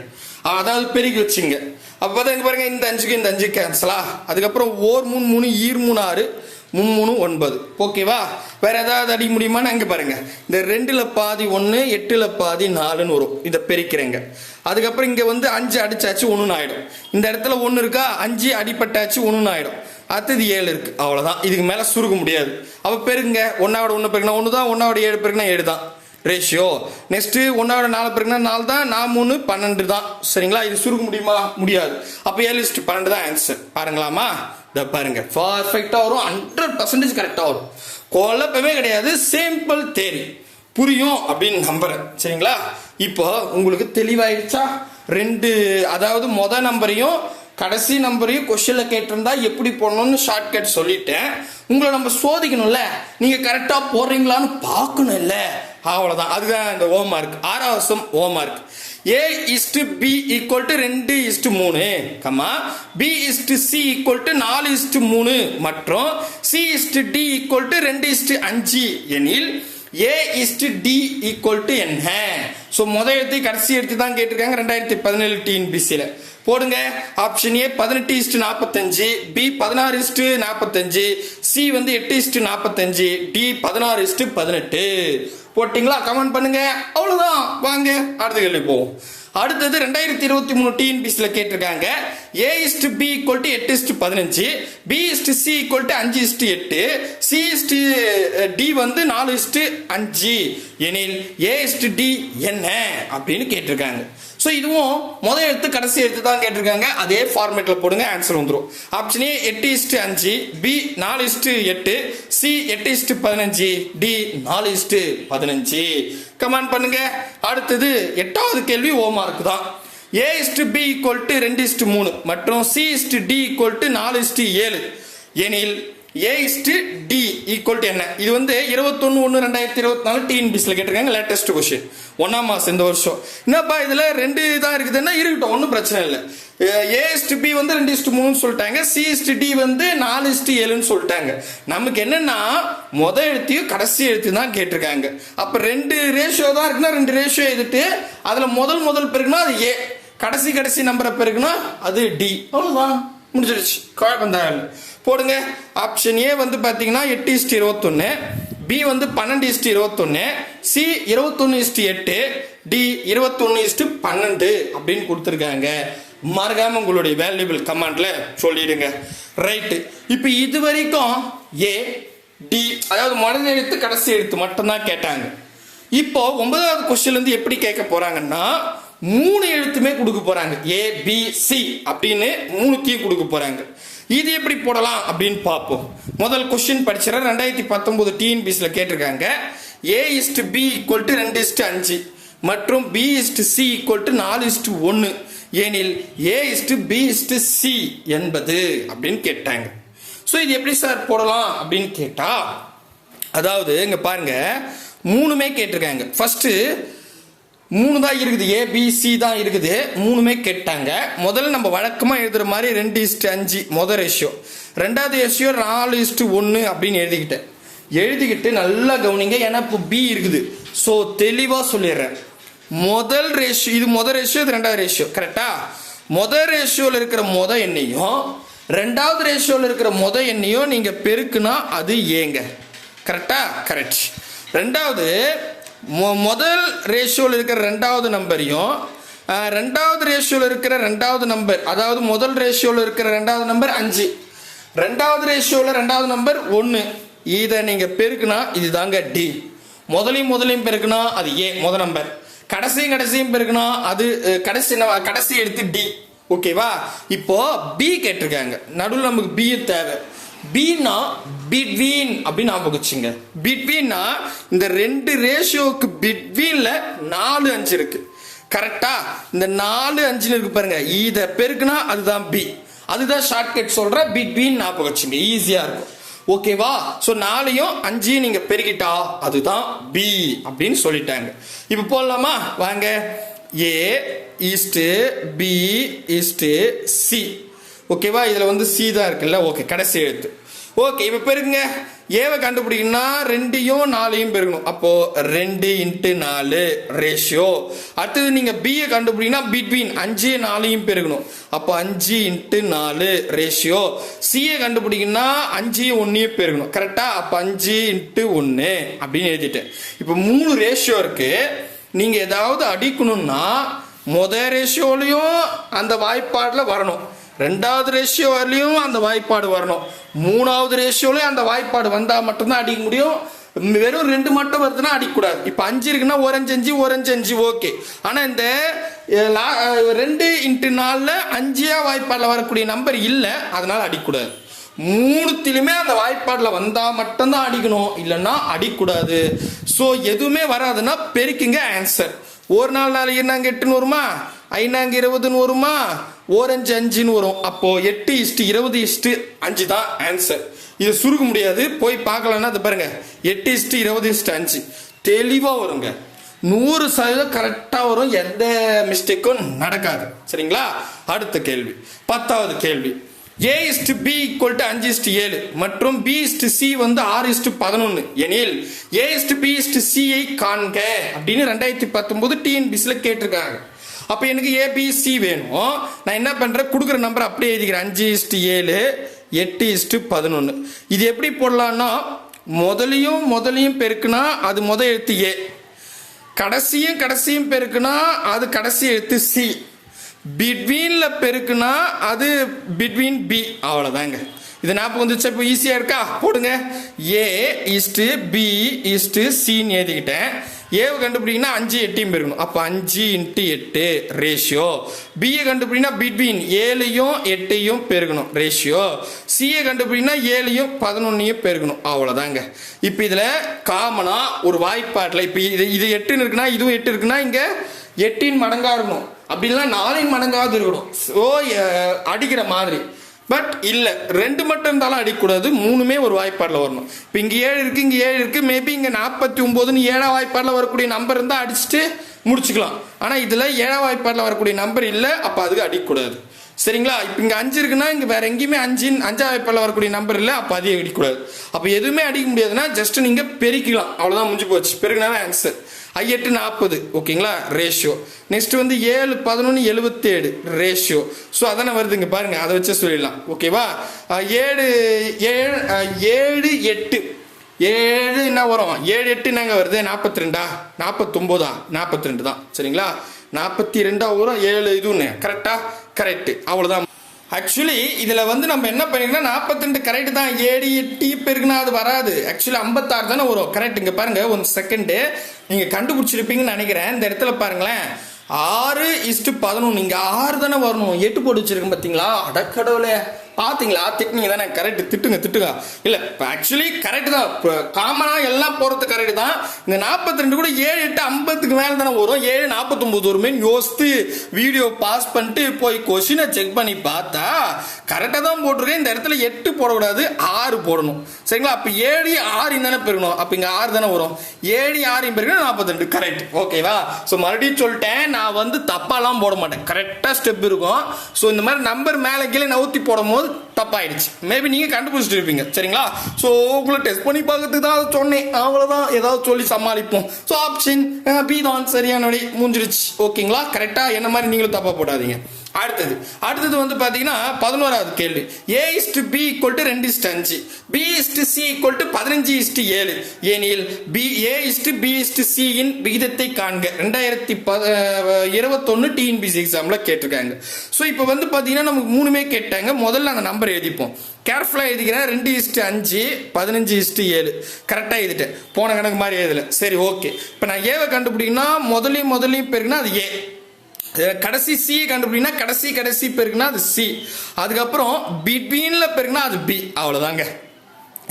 அதாவது பெருக்கி வச்சுங்க. அப்போ தான் இங்க பாருங்க இந்த அஞ்சுக்கு இந்த அஞ்சு கேன்சலா அதுக்கப்புறம் ஓர் மூணு மூணு ஈர் மூணு ஆறு. மும்மூணு ஒன்பது. ஓகேவா? வேற ஏதாவது அடிக்க முடியுமான்னு அங்கே பாருங்க. இந்த ரெண்டுல பாதி ஒன்று எட்டுல பாதி நாலுன்னு வரும். இதை பெருக்கிறேங்க. அதுக்கப்புறம் இங்கே வந்து அஞ்சு அடிச்சாச்சு ஒன்றுன்னு ஆயிடும். இந்த இடத்துல ஒன்று இருக்கா? அஞ்சு அடிப்பட்டாச்சு ஒன்றுன்னு ஆயிடும். அடுத்தது ஏழு இருக்கு. அவ்வளோதான் இதுக்கு மேலே சுருக்க முடியாது. அப்போ பெருங்க ஒன்னாவோட ஒன்று பெருக்குனா ஒன்று தான் ஒன்னாவோட ஏழு பெருக்குனா ஏழு தான் ரேஷியோ நெக்ஸ்ட் ஒன்னாவோட நாலு பெருக்குனா நாலு தான் நான் மூணு பன்னெண்டு தான் சரிங்களா? இது சுருக்க முடியுமா? முடியாது. அப்போ ஏழு பன்னெண்டு தான் ஆன்சர் பாருங்களாமா இதை பாருங்க பர்ஃபெக்டாக வரும் ஹண்ட்ரட் பர்சன்டேஜ் கரெக்டாக வரும். குழப்பமே கிடையாது சிம்பிள் தேரி புரியும் அப்படின்னு நம்புறேன். சரிங்களா? இப்போ உங்களுக்கு தெளிவாயிடுச்சா? ரெண்டு அதாவது மொத நம்பரையும் கடைசி நம்பரையும் கொஸ்டின்ல கேட்டிருந்தா எப்படி போடணும்னு ஷார்ட்கட் சொல்லிட்டேன். உங்களை நம்ம சோதிக்கணும்ல? நீங்கள் கரெக்டாக போடுறீங்களான்னு பார்க்கணும் இல்ல அவ்வளவுதான். அதுதான் இந்த ஹோம் மார்க் ஆறாவசம் home mark A is to B equal to ரெண்டு இஸ்டு மூணு comma B is to C equal to நாலு இஸ்டு மூணு மற்றும் C is to D equal to ரெண்டு இஸ்டு அஞ்சு எனில் A is to D equal to என்ன ஸோ முதல் எழுத்து கடைசி எழுத்து தான் கேட்டிருக்காங்க ரெண்டாயிரத்தி பதினேழு டிஎன்பிசியில் போடுங்க ஆப்ஷன் ஏ பதினெட்டு இஸ்டு நாற்பத்தஞ்சு பி பதினாறு இஸ்டு நாற்பத்தஞ்சு சி வந்து எட்டு இஸ்டு நாற்பத்தஞ்சு டி பதினாறு இஸ்டு பதினெட்டு போட்டிங்களா? கமெண்ட் பண்ணுங்க. அவ்வளோதான் வாங்க அடுத்த கேள்வி போவோம் அடுத்தது ரெண்டாயிரத்தி இருபத்தி மூணு டிஎன்பிசியில் கேட்டிருக்காங்க. A is to B equal to எட்டு இஸ்டு பதினஞ்சு. B is to C equal to அஞ்சு இஸ்டு எட்டு. சி இஸ்டு டி வந்து நாலு இஸ்டு அஞ்சு. எனில் ஏ இஸ்டு டி என்ன? அப்படின்னு கேட்டிருக்காங்க. ஸோ இதுவும் முதல் எழுத்து கடைசி எழுத்து தான் கேட்டிருக்காங்க. அதே ஃபார்மேட்டில் போடுங்க ஆன்சர் வந்துடும் ஆப்ஷன் ஏ எட்டு இஸ்ட்டு அஞ்சு. பி நாலு இஸ்ட்டு எட்டு. சி எட்டு இஸ்ட்டு பதினஞ்சு. டி நாலு இஸ்ட்டு பதினஞ்சு. கமெண்ட் பண்ணுங்க. அடுத்தது எட்டாவது கேள்வி ஓ மார்க் தான். A is to B equal to ரெண்டு இஸ்டு மூணு. மற்றும் C is to D equal to நாலு இஸ்டு ஏழு. எனில் A is to D equal to என்ன இது வந்து இருபத்தொன்னு ஒன்று ரெண்டாயிரத்தி இருபத்தி நாலு டிஎன்பிசியில் கேட்டிருக்காங்க லேட்டஸ்ட் கொஷின் ஒன்றாம் மாதம் இந்த வருஷம். என்னப்பா இதில் ரெண்டு இதாக இருக்குதுன்னா இருக்கட்டும் ஒன்றும் பிரச்சனை இல்லை. ஏ இஸ்டு பி வந்து ரெண்டு இஸ்டு மூணுன்னு சொல்லிட்டாங்க. சி இஸ்டு டி வந்து நாலு இஸ்டு ஏழுன்னு சொல்லிட்டாங்க. நமக்கு என்னென்னா முத எழுத்தையும் கடைசி எழுத்து தான் கேட்டிருக்காங்க. அப்போ ரெண்டு ரேஷியோ தான் இருக்குன்னா ரெண்டு ரேஷியோ எழுதிட்டு அதில் முதல் முதல் பெருக்குன்னா அது ஏ கடைசி கடைசி நம்பரை பெருக்குன்னா அது டி அவ்வளோதான் முடிஞ்சிருச்சு. குழப்பம் தான். இல்லை போடுங்க. ஆப்ஷன் ஏ வந்து பார்த்தீங்கன்னா எட்டு இஸ்டி இருபத்தொன்று பி வந்து பன்னெண்டு இஸ்டி இருபத்தொன்று சி இருபத்தொன்று இஸ்டி எட்டு டி இருபத்தொன்று இஸ்டு பன்னெண்டு அப்படின்னு கொடுத்துருக்காங்க. மறக்காம உங்களுடைய வேல்யூபிள் கமெண்ட்ல சொல்லிடுங்க. ரைட்டு இப்போ இது வரைக்கும் ஏ டி அதாவது முதல் எழுத்து கடைசி எழுத்து மட்டும்தான் கேட்டாங்க. இப்போ ஒன்பதாவது கொஸ்டின்லேருந்து எப்படி கேட்க போறாங்கன்னா மூணு எழுத்துமே கொடுக்க போறாங்க. ஏ பி சி அப்படின்னு மூணுத்தையும் கொடுக்க போறாங்க. இது எப்படி போடலாம் அப்படின்னு பார்ப்போம். முதல் கொஸ்டின் படிச்சிட ரெண்டாயிரத்தி பத்தொன்பது டிஎன்பிஎஸ்சில் கேட்டிருக்காங்க. A is to B equal to ரெண்டு இஸ்டு அஞ்சு. மற்றும் B is to C equal to நாலு இஸ்டு ஒன்று ஏனில் A is to B is to C என்பது அப்படின்னு கேட்டாங்க. ஸோ இது எப்படி சார் போடலாம் அப்படின்னு கேட்டா அதாவது இங்கே பாருங்க மூணுமே கேட்டிருக்காங்க. ஃபஸ்ட்டு மூணு தான் இருக்குது ஏ தான் இருக்குது மூணுமே கெட்டாங்க. முதல்ல நம்ம வழக்கமாக எழுதுகிற மாதிரி ரெண்டு இஸ்ட்டு அஞ்சு முதல் ரேஷியோ ரெண்டாவது ரேஷியோ நாலு இஸ்ட்டு ஒன்று அப்படின்னு எழுதிக்கிட்டேன். எழுதிக்கிட்டு நல்லா கவனிங்க. ஏன்னா இப்போ பி இருக்குது. ஸோ தெளிவாக சொல்லிடுறேன். முதல் ரேஷியோ இது முதல் ரேஷியோ இது ரெண்டாவது ரேஷியோ கரெக்டா முதல் ரேஷியோவில் இருக்கிற முத எண்ணையும் ரெண்டாவது ரேஷியோவில் இருக்கிற முத எண்ணையும் நீங்கள் பெருக்குனா அது ஏங்க கரெக்டா கரெக்ட் ரெண்டாவது மொ- முதல் ரேஷியோவில் இருக்கிற ரெண்டாவது நம்பரையும் ரெண்டாவது ரேஷியோவில் இருக்கிற ரெண்டாவது நம்பர் அதாவது முதல் ரேஷியோவில் இருக்கிற ரெண்டாவது நம்பர் அஞ்சு. ரெண்டாவது ரேஷியோவில் ரெண்டாவது நம்பர் ஒன்று இதை நீங்கள் பெருக்குனா இதுதாங்க டி முதலையும் முதலையும் பெருக்குனா அது ஏ முதல் நம்பர். கடைசியும் கடைசியும் பெருக்குனா அது கடைசி ந- கடைசி எடுத்து டி ஓகேவா இப்போ பி கேட்டிருக்காங்க. நடுவில் நமக்கு பியும் தேவை. பீனா பிட்வீன் அப்படின்னு ஞாபகம் வச்சுங்க பிட்வீன்னா இந்த ரெண்டு ரேஷியோவுக்கு பிட்வீன்ல நாலு அஞ்சு இருக்கு. கரெக்டா இந்த நாலு அஞ்சுன்னு இருக்கு பாருங்க. E இதை பெருக்குனா அதுதான் பி அதுதான் ஷார்ட்கட் சொல்ற பிட்வீன் ஞாபகம் வச்சுங்க ஈஸியா இருக்கும். ஓகேவா ஸோ நாலையும் அஞ்சையும் நீங்க பெருக்கிட்டா அதுதான் பி அப்படின்னு சொல்லிட்டாங்க. இப்போ போடலாமா? வாங்க. A is to B is to C ஓகேவா இதில் வந்து சி தான் இருக்குல்ல? ஓகே கடைசி எழுத்து. ஓகே இப்போ பெருங்க ஏவை கண்டுபிடிக்கணும்னா ரெண்டையும் நாலையும் பெருகணும் அப்போ ரெண்டு இன்ட்டு நாலு ரேஷியோ அடுத்தது நீங்க பியை கண்டுபிடிங்கன்னா பிட்வீன் அஞ்சு நாலையும் பெருகணும் அப்போ அஞ்சு இன்ட்டு நாலு ரேஷியோ சியை கண்டுபிடிக்கணும்னா அஞ்சு ஒன்றையும் பெருகணும் கரெக்டா அப்போ அஞ்சு இன்ட்டு ஒன்று அப்படின்னு எழுதிட்டேன். இப்போ மூணு ரேஷியோ இருக்கு. நீங்க ஏதாவது அடிக்கணும்னா முத ரேஷியோலையும் அந்த வாய்ப்பாடில் வரணும். ரெண்டாவது ரேஷியோ வரலையும் அந்த வாய்ப்பாடு வரணும். மூணாவது ரேஷியோலையும் அந்த வாய்ப்பாடு வந்தால் மட்டும்தான் அடிக்க முடியும். வெறும் ரெண்டு மட்டும் வருதுன்னா அடிக்கக்கூடாது. இப்போ அஞ்சு இருக்குன்னா ஒரு அஞ்சு அஞ்சு ஒரு அஞ்சு அஞ்சு ஓகே. ஆனால் இந்த லா- ரெண்டு இன்ட்டு நாலில் அஞ்சியா வாய்ப்பாடில் வரக்கூடிய நம்பர் இல்லை அதனால் அடிக்கக்கூடாது. மூணுத்திலுமே அந்த வாய்ப்பாடில் வந்தால் மட்டும்தான் அடிக்கணும். இல்லைன்னா அடிக்கக்கூடாது. ஸோ எதுவுமே வராதுன்னா பெருக்குங்க ஆன்சர் ஒரு நாள் நாளைக்கு என்னங்க எட்டுன்னு வருமா? ஐநாங்க இருபதுன்னு வருமா? ஓரஞ்சு அஞ்சுன்னு வரும். அப்போ எட்டு இஸ்ட்டு இருபது இஸ்ட்டு அஞ்சு தான் ஆன்சர் இதை சுருக்க முடியாது. போய் பார்க்கலன்னா அது பாருங்க. எட்டு இஸ்ட்டு இருபது இஸ்ட்டு அஞ்சு. தெளிவாக வருங்க. நூறு சதவீதம் கரெக்டாக வரும். எந்த மிஸ்டேக்கும் நடக்காது. சரிங்களா? அடுத்த கேள்வி. பத்தாவது கேள்வி. A is to B equal to அஞ்சு இஸ்டு ஏழு. மற்றும் பி இஸ்டு சி வந்து ஆறு இஸ்டு பதினொன்று எனில் A is to B is to சியை காண்க. அப்படின்னு ரெண்டாயிரத்தி பத்தொன்பது டிஎன்பிசியில் கேட்டிருக்காங்க. அப்போ எனக்கு ஏபிசி வேணும். நான் என்ன பண்ணுறேன் கொடுக்குற நம்பர் அப்படியே எழுதிக்கிறேன். அஞ்சு இஸ்ட்டு ஏழு எட்டு இஸ்ட்டு பதினொன்று இது எப்படி போடலான்னா முதலையும் முதலையும் பெருக்குனா அது முத எழுத்து ஏ கடைசியும் கடைசியும் பெருக்குனா அது கடைசி எழுத்து சி பிட்வீனில் பெருக்குனா அது பிட்வீன் பி அவ்வளோதாங்க இது ஞாபகம் வந்துச்சு இப்போ ஈஸியாக இருக்கா? போடுங்க. A is to B is to சின்னு எழுதிக்கிட்டேன். ஏவை கண்டுபிடிக்கணும்னா அஞ்சு எட்டையும் பெருக்கணும் அப்போ அஞ்சு இன்ட்டு எட்டு ரேஷியோ பிஏ கண்டுபிடினா பிட்வீன் ஏழையும் எட்டையும் பெருக்கணும். ரேஷியோ சிஏ கண்டுபிடினா ஏழையும் பதினொன்னையும் பெருக்கணும். அவ்வளோதாங்க இப்போ இதில் காமனாக ஒரு வாய்ப்பாட்டில் இப்போ இது இது எட்டுன்னு இருக்குன்னா இதுவும் எட்டு இருக்குன்னா இங்கே எட்டின் மடங்காக இருக்கணும். அப்படி இல்லைன்னா நாலின் மடங்காவது இருக்கணும். ஸோ அடிக்கிற மாதிரி. பட் இல்லை ரெண்டு மட்டும் இருந்தாலும் அடிக்கக்கூடாது. மூணுமே ஒரு வாய்ப்பாடில் வரணும். இப்போ இங்கே ஏழு இருக்குது இங்கே ஏழு இருக்குது மேபி இங்கே நாற்பத்தி ஒம்போதுன்னு ஏழாம் வாய்ப்பாடில் வரக்கூடிய நம்பர் இருந்தால் அடிச்சுட்டு முடிச்சுக்கலாம். ஆனால் இதில் ஏழாம் வாய்ப்பாடில் வரக்கூடிய நம்பர் இல்லை அப்போ அதுக்கு அடிக்கக்கூடாது. சரிங்களா? இப்போ இங்கே அஞ்சு இருக்குன்னா இங்கே வேறு எங்கேயுமே அஞ்சு அஞ்சாம் வாய்ப்பாடில் வரக்கூடிய நம்பர் இல்லை அப்போ அதையும் அடிக்கக்கூடாது. அப்போ எதுவுமே அடிக்க முடியாதுன்னா ஜஸ்ட் நீங்கள் பெருக்கிக்கலாம். அவ்வளோதான் முடிஞ்சு போச்சு. பெருக்கினா ஆன்சர் ஐயெட்டு நாற்பது ஓகேங்களா? ரேஷியோ நெக்ஸ்ட் வந்து ஏழு பதினொன்று எழுபத்தேழு ரேஷியோ ஸோ அதான வருதுங்க பாருங்க அதை வச்சு சொல்லிடலாம். ஓகேவா? ஏழு ஏழு ஏழு எட்டு. ஏழு என்ன வரும்? ஏழு எட்டு என்னங்க வருது? நாற்பத்தி ரெண்டா நாற்பத்தொம்போதா? நாற்பத்தி ரெண்டு தான். சரிங்களா? நாற்பத்தி ரெண்டா வரும் ஏழு இதுன்னு. கரெக்டா கரெக்டு அவ்வளோதான் ஆக்சுவலி இதில் வந்து நம்ம என்ன பண்ணிருக்கோம்னா நாற்பத்தி ரெண்டு கரெக்ட் தான். ஏடி எட்டி பெருக்குனா அது வராது. ஆக்சுவலி ஐம்பத்தாறு தானே வரும். கரெக்ட் இங்கே பாருங்க ஒன் செகண்டு நீங்கள் கண்டுபிடிச்சிருப்பீங்கன்னு நினைக்கிறேன். இந்த இடத்துல பாருங்களேன். ஆறு இஸ்டு பதினொன்று இங்கே ஆறு தானே வரணும். எட்டு போட்டு வச்சிருக்கேன் பார்த்தீங்களா அடக்கடவுளே. பார்த்தீங்களா திட்டினீங்க தானே கரெக்ட் திட்டுங்க திட்டுங்க. இல்லை இப்போ ஆக்சுவலி கரெக்ட் தான் இப்போ காமனாக எல்லாம் போகிறது கரெக்ட் தான். இந்த நாற்பத்தி ரெண்டு கூட ஏழு எட்டு ஐம்பத்துக்கு மேலே தானே வரும். ஏழு நாற்பத்தொம்போது வருமே யோசித்து வீடியோ பாஸ் பண்ணிட்டு போய் கொஷினை செக் பண்ணி பார்த்தா கரெக்டாக தான் போட்டிருக்கேன். இந்த இடத்துல எட்டு போடக்கூடாது ஆறு போடணும். சரிங்களா? அப்போ ஏழு ஆறு தானே பெருகணும். அப்போ இங்கே ஆறு தானே வரும். ஏழு ஆறு பெருகணும் நாற்பத்தி ரெண்டு. கரெக்ட் ஓகேவா ஸோ மறுபடியும் சொல்லிட்டேன். நான் வந்து தப்பாலாம் போட மாட்டேன். கரெக்டாக ஸ்டெப் இருக்கும். ஸோ இந்த மாதிரி நம்பர் மேலே கீழே நவுத்தி போடும் போது தப்பாயிடுச்சு. மேபி நீங்கள் கண்டுபிடிச்சிட்டு இருப்பீங்க. சரிங்களா? ஸோ உங்களை டெஸ்ட் பண்ணி பார்க்கறதுக்கு தான் அதை சொன்னேன். அவ்வளோதான் ஏதாவது சொல்லி சமாளிப்போம். ஸோ ஆப்ஷன் பி தான். சரியான வழி முடிஞ்சிருச்சு ஓகேங்களா கரெக்டாக என்ன மாதிரி நீங்களும் தப்பாக போடாதீங்க. அடுத்தது. அடுத்தது வந்து பார்த்தீங்கன்னா பதினோராவது கேள்வி. A is to B equal to ரெண்டு இஸ்டு அஞ்சு. B is to C equal to பதினஞ்சு இஸ்டு ஏழு. ஏனில் B A is to B is to சியின் விகிதத்தை காண்க. ரெண்டாயிரத்தி ப இருபத்தொன்று டிஎன்பிசி எக்ஸாமில் கேட்டிருக்காங்க. ஸோ இப்போ வந்து பார்த்தீங்கன்னா நமக்கு மூணுமே கேட்டாங்க. முதல்ல அந்த நம்பர் எழுதிப்போம். கேர்ஃபுல்லாக எழுதிக்கிறேன். ரெண்டு இஸ்ட்டு அஞ்சு பதினஞ்சு இஸ்ட்டு ஏழு. கரெக்டாக எழுதிட்டேன். போன கணக்கு மாதிரி எழுதலை. சரி ஓகே இப்போ நான் ஏவை கண்டுபிடிக்கணும்னா முதலையும் முதலையும் பெருக்குன்னா அது ஏ கடைசி சி கண்டுபிடினா கடைசி கடைசி பெருக்குனா அது சி அதுக்கப்புறம் பிட்வீன்ல பெருக்குனா அது பி அவ்வளவுதாங்க.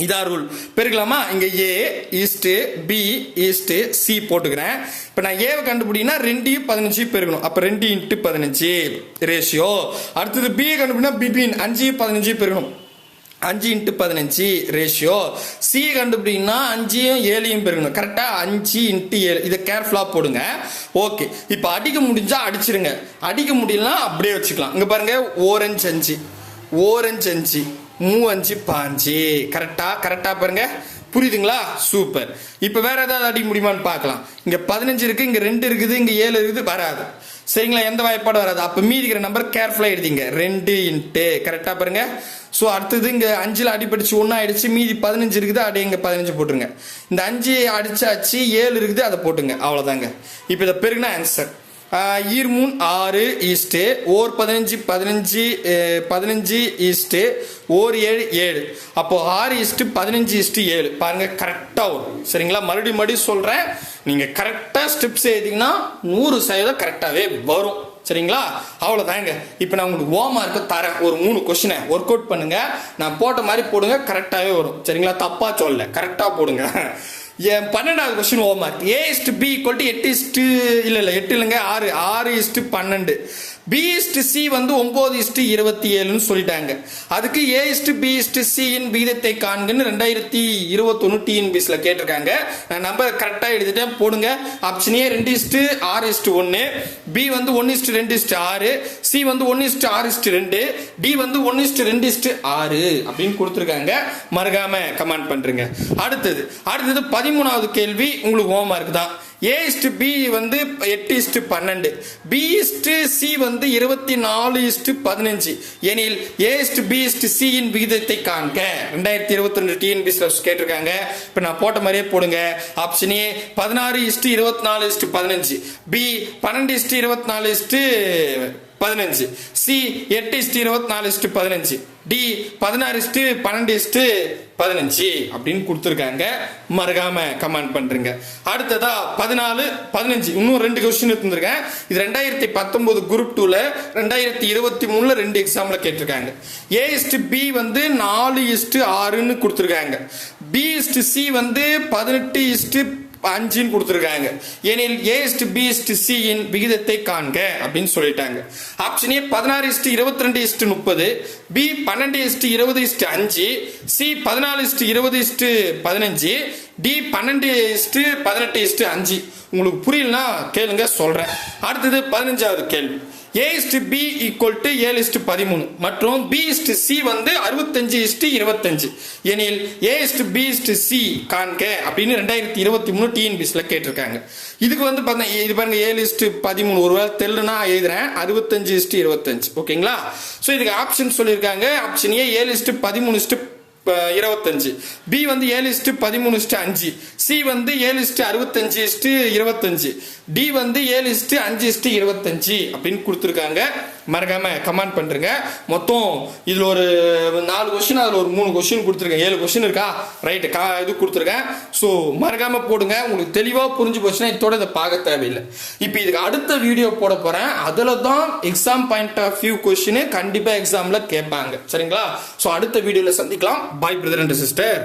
இதா ரூல் பெருக்கலாமா? இங்க A is to B is to C போட்டுக்கிறேன். இப்போ நான் ஏவை கண்டுபிடினா ரெண்டையும் பதினஞ்சு பெருக்கணும். அப்போ ரெண்டு இன்ட்டு பதினஞ்சு. ரேஷியோ அடுத்தது பி கண்டுபிடினா பிட்வீன் அஞ்சு பதினஞ்சு பெருக்கணும். அஞ்சு இன்ட்டு பதினஞ்சு ரேஷியோ சி கண்டுபிடிங்கன்னா அஞ்சையும் ஏழையும் பெருகணும். கரெக்டாக அஞ்சு இன்ட்டு ஏழு. இதை கேர்ஃபுல்லாக போடுங்க. ஓகே இப்போ அடிக்க முடிஞ்சால் அடிச்சிருங்க. அடிக்க முடியலனா அப்படியே வச்சுக்கலாம். இங்கே பாருங்கள் ஓரஞ்சு அஞ்சு. ஓரஞ்சு அஞ்சு. மூ அஞ்சு பாஞ்சு கரெக்டாக கரெக்டாக பாருங்க. புரியுதுங்களா? சூப்பர் இப்போ வேறு ஏதாவது அடிக்க முடியுமான்னு பார்க்கலாம். இங்கே பதினஞ்சு இருக்குது இங்கே ரெண்டு இருக்குது இங்கே ஏழு இருக்குது வராது. சரிங்களா எந்த வாய்ப்பாடும் வராது. அப்போ மீதிக்கிற நம்பர் கேர்ஃபுல்லாக எழுதிங்க. ரெண்டு இன்ட்டு. கரெக்டாக பாருங்க. ஸோ அடுத்தது இங்கே அஞ்சில் அடிப்படிச்சு ஒன்றா ஆயிடுச்சு மீதி பதினஞ்சு இருக்குது அப்படியே இங்கே பதினஞ்சு போட்டுருங்க. இந்த அஞ்சு அடிச்சாச்சு ஏழு இருக்குது அதை போட்டுங்க. அவ்வளோதாங்க இப்போ இதை பெருகுனா ஆன்சர் ஈர்மூன் ஆறு ஈஸ்ட்டு ஓர் பதினஞ்சு பதினஞ்சு பதினஞ்சு ஈஸ்ட்டு ஓர் ஏழு ஏழு. அப்போ ஆறு ஈஸ்ட்டு பதினஞ்சு ஈஸ்ட்டு ஏழு. பாருங்கள் கரெக்டாக வரும். சரிங்களா? மறுபடியும் மறுபடியும் சொல்கிறேன் நீங்கள் கரெக்டாக ஸ்டெப்ஸ் எழுதிங்கன்னா நூறு சதவீதம் கரெக்டாகவே வரும். சரிங்களா? அவ்வளோதாங்க இப்போ நான் உங்களுக்கு ஓமா இருக்க தரேன். ஒரு மூணு கொஷினை ஒர்க் அவுட் பண்ணுங்கள் நான் போட்ட மாதிரி போடுங்க கரெக்டாகவே வரும். சரிங்களா? தப்பாக சொல்லலை. கரெக்டாக போடுங்க. பன்னெண்டாவது question O mark A is to B equal to எட்டு இஸ்டு இல்லை இல்லை எட்டு இல்லைங்க. ஆறு ஆறு இஸ்டு பன்னெண்டு. பி இஸ்டு சி வந்து ஒன்பது இஸ்டு இருபத்தி ஏழுன்னு சொல்லிட்டாங்க அதுக்கு A is to B is to சியின் விகிதத்தை காண்கன்னு ரெண்டாயிரத்தி இருபத்தொன்னு டிஎன்பிஎஸ்சில் கேட்டிருக்காங்க நான் நம்பர் கரெக்டாக எழுதிட்டேன் போடுங்க ஆப்ஷனே ரெண்டு இஸ்டு ஆறு இஸ்டு ஒன்று பி வந்து ஒன்று இஸ்டு ரெண்டு இஸ்டு ஆறு சி வந்து ஒன்று இஸ்டு ஆறு இஸ்டு ரெண்டு டி வந்து ஒன்று இஸ்டு ரெண்டு இஸ்டு ஆறு அப்படின்னு கொடுத்துருக்காங்க மறக்காம கமெண்ட் பண்ணுறேங்க அடுத்தது அடுத்தது பதிமூணாவது கேள்வி உங்களுக்கு ஹோம்ஒர்க் தான் ஏ இஸ்டு பி வந்து எட்டு இஸ்டு பன்னெண்டு பி இஸ்டு சி வந்து இருபத்தி நாலு இஸ்டு பதினஞ்சு எனில் A is to B is to சியின் விகிதத்தை காண்க ரெண்டாயிரத்தி இருபத்தி ரெண்டு டிஎன்பிஎஸ் கேட்டிருக்காங்க இப்போ நான் போட்ட மாதிரியே போடுங்க ஆப்ஷன் ஏ பதினாறு இஸ்டு இருபத்தி நாலு இஸ்டு பதினஞ்சு பி பன்னெண்டு இஸ்டு இருபத்தி நாலு இஸ்டு பதினஞ்சு சி எட்டு இஸ்டு இருபத்தி நாலு இஸ்டு பதினஞ்சு டி பதினாறு இஸ்ட்டு பன்னெண்டு இஸ்ட்டு பதினஞ்சு அப்படின்னு கொடுத்துருக்காங்க. மறக்காம கமெண்ட் பண்ணுறீங்க அடுத்ததா பதினாலு பதினஞ்சு. இன்னும் ரெண்டு கொஸ்டின் எடுத்துருக்கேன் இது ரெண்டாயிரத்தி பத்தொம்போது குரூப் டூவில் ரெண்டாயிரத்தி இருபத்தி மூணில் ரெண்டு எக்ஸாம்ல கேட்டிருக்காங்க. ஏ இஸ்டு பி வந்து நாலு இஸ்டு ஆறுன்னு கொடுத்துருக்காங்க. பி இஸ்டு சி வந்து பதினெட்டு இஸ்டு அஞ்சுன்னு கொடுத்துருக்காங்க ஏனில் ஏஸ்ட் இஸ்டு சியின் விகிதத்தை காண்க அப்படின்னு சொல்லிட்டாங்க ஆப்ஷன் ஏ பதினாறு இஸ்டு இருபத்தி ரெண்டு இஸ்டு முப்பது பி பன்னெண்டு இஸ்டு இருபது இஸ்டு அஞ்சு சி பதினாலு இஸ்டு இருபது இஸ்டு பதினஞ்சு டி பன்னெண்டு இஸ்டு பதினெட்டு இஸ்டு அஞ்சு உங்களுக்கு புரியலனா கேளுங்க சொல்கிறேன் அடுத்தது பதினஞ்சாவது கேள்வி A is to B equal to ஏழு இஸ்டு பதிமூணு மற்றும் பி இஸ்டு சி வந்து அறுபத்தஞ்சு இஸ்டு இருபத்தஞ்சு எனில் A is to B is to C காண்க அப்படின்னு ரெண்டாயிரத்தி இருபத்தி மூணு டிஎன்பிஎஸ்ல கேட்டிருக்காங்க இதுக்கு வந்து பார்த்தா இது பாருங்க ஏழு இஸ்டு பதிமூணு ஒருவேளை தெல்லுனா எழுதுறேன் அறுபத்தஞ்சு இஸ்டு இருபத்தஞ்சு ஓகேங்களா ஸோ இதுக்கு ஆப்ஷன் சொல்லியிருக்காங்க ஆப்ஷன் ஏ ஏழு இஸ்டு பதிமூணு இஸ்டு இருபத்தஞ்சு. பி வந்து ஏழு இஸ்ட்டு பதிமூணு இஸ்ட்டு அஞ்சு. சி வந்து ஏழு இஸ்ட்டு அறுபத்தஞ்சு இஸ்ட்டு இருபத்தஞ்சு. டி வந்து ஏழு இஸ்ட்டு அஞ்சு இஸ்ட்டு இருபத்தஞ்சு அப்படின்னு கொடுத்துருக்காங்க. மறக்காம கமெண்ட் பண்ணுறங்க மொத்தம் இதில் ஒரு நாலு கொஸ்டின் அதில் ஒரு மூணு கொஸ்டின் கொடுத்துருக்கேன். ஏழு கொஸ்டின் இருக்கா? ரைட்டு கா இது கொடுத்துருக்கேன். ஸோ மறக்காமல் போடுங்க. உங்களுக்கு தெளிவாக புரிஞ்சு போச்சுன்னா இதோட இதை பார்க்க தேவையில்லை. இப்போ இதுக்கு அடுத்த வீடியோ போட போகிறேன் அதில் தான் exam point of view question கண்டிப்பாக எக்ஸாமில் கேட்பாங்க. சரிங்களா? ஸோ அடுத்த வீடியோவில் சந்திக்கலாம். பாய் பிரதர் அண்ட் சிஸ்டர்